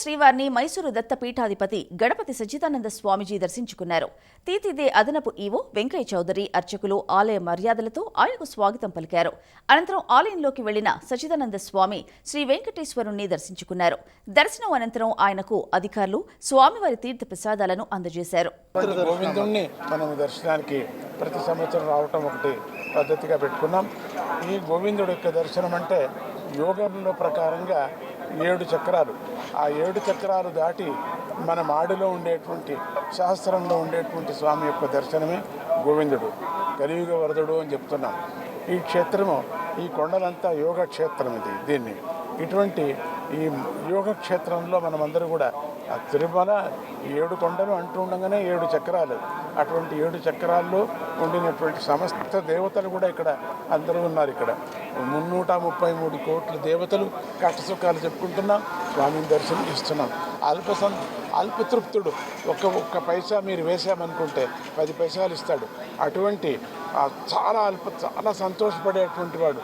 శ్రీవారిని మైసూరు దత్త పీఠాధిపతి గణపతి సచ్చిదానంద స్వామిజీ దర్శించుకున్నారు. తీతిదే అదనపు ఈవో వెంకయ్య చౌదరి అర్చకులు ఆలయ మర్యాదలతో ఆయనకు స్వాగతం పలికారు. అనంతరం ఆలయంలోకి వెళ్ళిన సచ్చిదానంద స్వామి శ్రీ వెంకటేశ్వరుణ్ణి దర్శించుకున్నారు. దర్శనం అనంతరం ఆయనకు అధికారులు స్వామివారి తీర్థ ప్రసాదాలను అందజేశారు. మనం దర్శనానికి ప్రతి సంవత్సరం రావటం ఒకటి పద్ధతిగా పెట్టుకున్నాం. ఈ గోవిందుడు యొక్క దర్శనం అంటే యోగంలో ప్రకారంగా ఏడు చక్రాలు. ఆ ఏడు చక్రాలు దాటి మన మాడిలో ఉండేటువంటి శాస్త్రంలో ఉండేటువంటి స్వామి యొక్క దర్శనమే గోవిందుడు. కలియుగ వరదుడు అని చెప్తున్నాం. ఈ క్షేత్రము ఈ కొండలంతా యోగ క్షేత్రం ఇది దీన్ని. ఇటువంటి ఈ యోగ క్షేత్రంలో మనమందరూ కూడా ఆ తిరుమల ఏడు కొండలు అంటూ ఉండగానే ఏడు చక్రాలు. అటువంటి ఏడు చక్రాల్లో ఉండినటువంటి సమస్త దేవతలు కూడా ఇక్కడ అందరూ ఉన్నారు ఇక్కడ. మున్నూట ముప్పై మూడు కోట్ల దేవతలు కష్టసుఖాలు చెప్పుకుంటున్నాం స్వామిని దర్శనం ఇస్తున్నాం అల్ప సం అల్పతృప్తుడు. ఒక్క ఒక్క పైసా మీరు వేసామనుకుంటే పది పైసలు ఇస్తాడు. అటువంటి చాలా అల్ప చాలా సంతోషపడేటువంటి వాడు.